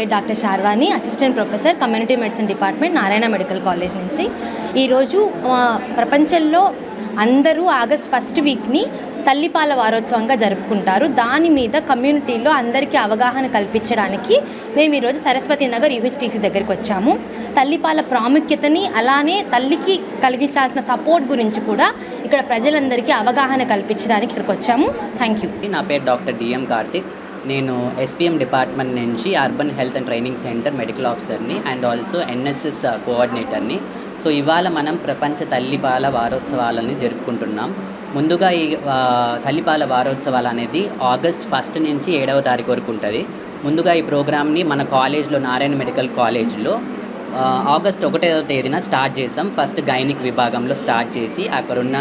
పేరు doctor Sharvani assistant professor community medicine department Narayana medical college నుంచి. ఈరోజు ప్రపంచంలో అందరూ ఆగస్ట్ ఫస్ట్ వీక్ని తల్లిపాల వారోత్సవంగా జరుపుకుంటారు. దాని మీద కమ్యూనిటీలో అందరికీ అవగాహన కల్పించడానికి మేము ఈరోజు సరస్వతి నగర్ యూహెచ్టీసీ దగ్గరికి వచ్చాము. తల్లిపాల ప్రాముఖ్యతని అలానే తల్లికి కలిగించాల్సిన సపోర్ట్ గురించి కూడా ఇక్కడ ప్రజలందరికీ అవగాహన కల్పించడానికి ఇక్కడికి వచ్చాము. థ్యాంక్ యూ నా పేరు డాక్టర్ డిఎం కార్తిక్. నేను ఎస్పీఎం డిపార్ట్మెంట్ నుంచి urban health and training centre medical ఆఫీసర్ని అండ్ ఆల్సో ఎన్ఎస్ఎస్ కోఆర్డినేటర్ని సో ఇవాళ మనం ప్రపంచ తల్లిపాల వారోత్సవాలని జరుపుకుంటున్నాం. ముందుగా ఈ తల్లిపాల వారోత్సవాలు అనేది ఆగస్ట్ ఫస్ట్ నుంచి ఏడవ తారీఖు వరకు ఉంటుంది. ముందుగా ఈ ప్రోగ్రామ్ని మన కాలేజ్లో నారాయణ మెడికల్ కాలేజ్లో ఆగస్ట్ ఒకటో తేదీన స్టార్ట్ చేసాం. ఫస్ట్ గైనిక్ విభాగంలో స్టార్ట్ చేసి అక్కడున్న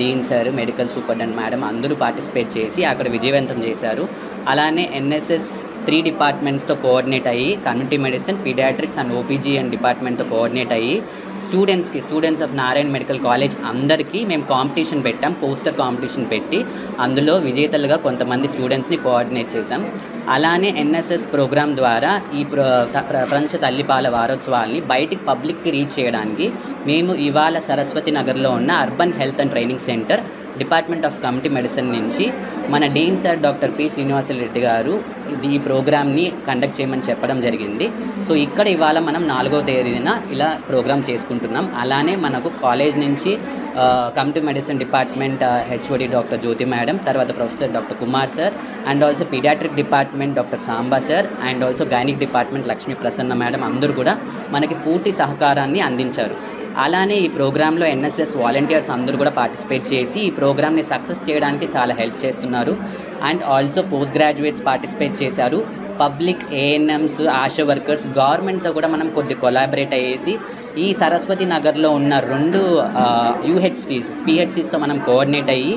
dean sir medical superintendent madam అందరూ పార్టిసిపేట్ చేసి అక్కడ విజయవంతం చేశారు. అలానే ఎన్ఎస్ఎస్ త్రీ డిపార్ట్మెంట్స్తో కోఆర్డినేట్ అయ్యి community medicine paediatrics and OPG and డిపార్ట్మెంట్తో coordinate అయ్యి స్టూడెంట్స్కి students of Narayana medical college అందరికీ మేము కాంపిటీషన్ పెట్టాం పోస్టర్ కాంపిటీషన్ పెట్టి. అందులో విజేతలుగా కొంతమంది స్టూడెంట్స్ని కోఆర్డినేట్ చేశాం. అలానే ఎన్ఎస్ఎస్ ప్రోగ్రామ్ ద్వారా ఈ ప్రపంచ తల్లిపాల వారోత్సవాల్ని బయటికి పబ్లిక్కి రీచ్ చేయడానికి మేము ఇవాళ సరస్వతి నగర్లో ఉన్న urban health and training centre department of committee medicine నుంచి మన dean sir doctor P Srinivasa Reddy garu ఇది ఈ ప్రోగ్రామ్ని కండక్ట్ చేయమని చెప్పడం జరిగింది. సో ఇక్కడ ఇవాళ మనం నాలుగో తేదీన ఇలా ప్రోగ్రామ్ చేసుకుంటున్నాం. అలానే మనకు కాలేజ్ నుంచి committee medicine department HOD doctor Jyothi madam తర్వాత professor doctor Kumar sir and also paediatric department doctor Samba sir and also gynaec department Lakshmi Prasanna madam అందరూ కూడా మనకి పూర్తి సహకారాన్ని అందించారు. అలానే ఈ ప్రోగ్రాంలో ఎన్ఎస్ఎస్ వాలంటీర్స్ అందరూ కూడా పార్టిసిపేట్ చేసి ఈ ప్రోగ్రామ్ని సక్సెస్ చేయడానికి చాలా హెల్ప్ చేస్తున్నారు. And also post graduates participate చేశారు. పబ్లిక్ ఏఎన్ఎమ్స్ ఆశా వర్కర్స్ గవర్నమెంట్తో కూడా మనం కొద్ది కొలాబరేట్ అయ్యేసి ఈ సరస్వతి నగర్లో ఉన్న రెండు యూహెచ్టీస్ పిహెచ్సీస్తో మనం కోఆర్డినేట్ అయ్యి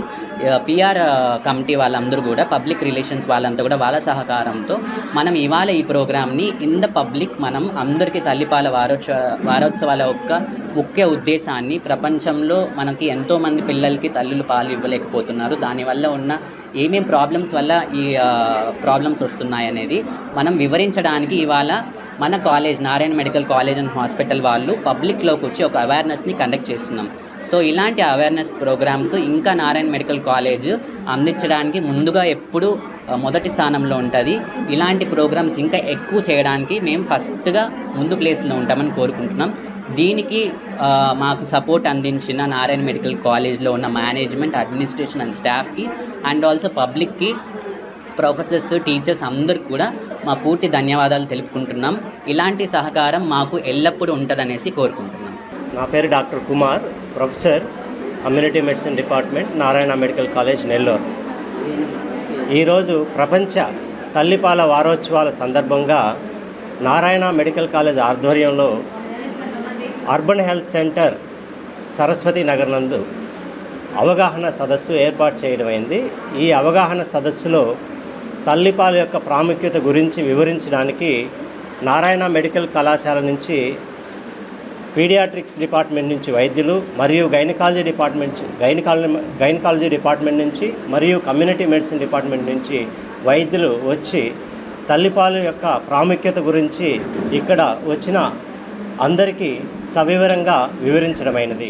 పిఆర్ కమిటీ వాళ్ళందరూ కూడా పబ్లిక్ రిలేషన్స్ వాళ్ళంతా కూడా వాళ్ళ సహకారంతో మనం ఇవాళ ఈ ప్రోగ్రామ్ని ఇన్ ద పబ్లిక్ మనం అందరికీ తల్లిపాల వారోత్సవ వారోత్సవాల యొక్క ముఖ్య ఉద్దేశాన్ని ప్రపంచంలో మనకి ఎంతోమంది పిల్లలకి తల్లులు పాలు ఇవ్వలేకపోతున్నారు. దానివల్ల ఉన్న ఏమేం ప్రాబ్లమ్స్ వల్ల ఈ ప్రాబ్లమ్స్ వస్తున్నాయి అనేది మనం వివరించడానికి ఇవాళ మన college Narayana medical college and hospital వాళ్ళు పబ్లిక్లోకి వచ్చి ఒక అవేర్నెస్ని కండక్ట్ చేస్తున్నాం. సో ఇలాంటి అవేర్నెస్ ప్రోగ్రామ్స్ ఇంకా నారాయణ మెడికల్ కాలేజ్ అందించడానికి ముందుగా ఎప్పుడు మొదటి స్థానంలో ఉంటుంది. ఇలాంటి ప్రోగ్రామ్స్ ఇంకా ఎక్కువ చేయడానికి మేము ఫస్ట్గా ముందు ప్లేస్లో ఉంటామని కోరుకుంటున్నాం. దీనికి మాకు సపోర్ట్ అందించిన నారాయణ మెడికల్ కాలేజ్లో ఉన్న మేనేజ్మెంట్ అడ్మినిస్ట్రేషన్ అండ్ స్టాఫ్కి అండ్ ఆల్సో పబ్లిక్కి ప్రొఫెసర్స్ టీచర్స్ అందరు కూడా మా పూర్తి ధన్యవాదాలు తెలుపుకుంటున్నాం. ఇలాంటి సహకారం మాకు ఎల్లప్పుడూ ఉంటుందనేసి కోరుకుంటున్నాం. నా పేరు doctor Kumar professor community medicine department Narayana medical college Nellore. ఈరోజు ప్రపంచ తల్లిపాల వారోత్సవాల సందర్భంగా నారాయణ మెడికల్ కాలేజ్ ఆధ్వర్యంలో urban health centre Saraswathi Nagar నందు అవగాహన సదస్సు ఏర్పాటు చేయడమైంది ఈ అవగాహన సదస్సులో తల్లిపాల యొక్క ప్రాముఖ్యత గురించి వివరించడానికి నారాయణ మెడికల్ కళాశాల నుంచి పీడియాట్రిక్స్ డిపార్ట్మెంట్ నుంచి వైద్యులు మరియు gynaecology department gynaecology gynaecology department నుంచి మరియు కమ్యూనిటీ మెడిసిన్ డిపార్ట్మెంట్ నుంచి వైద్యులు వచ్చి తల్లిపాలు యొక్క ప్రాముఖ్యత గురించి ఇక్కడ వచ్చిన అందరికీ సవివరంగా వివరించడమైనది.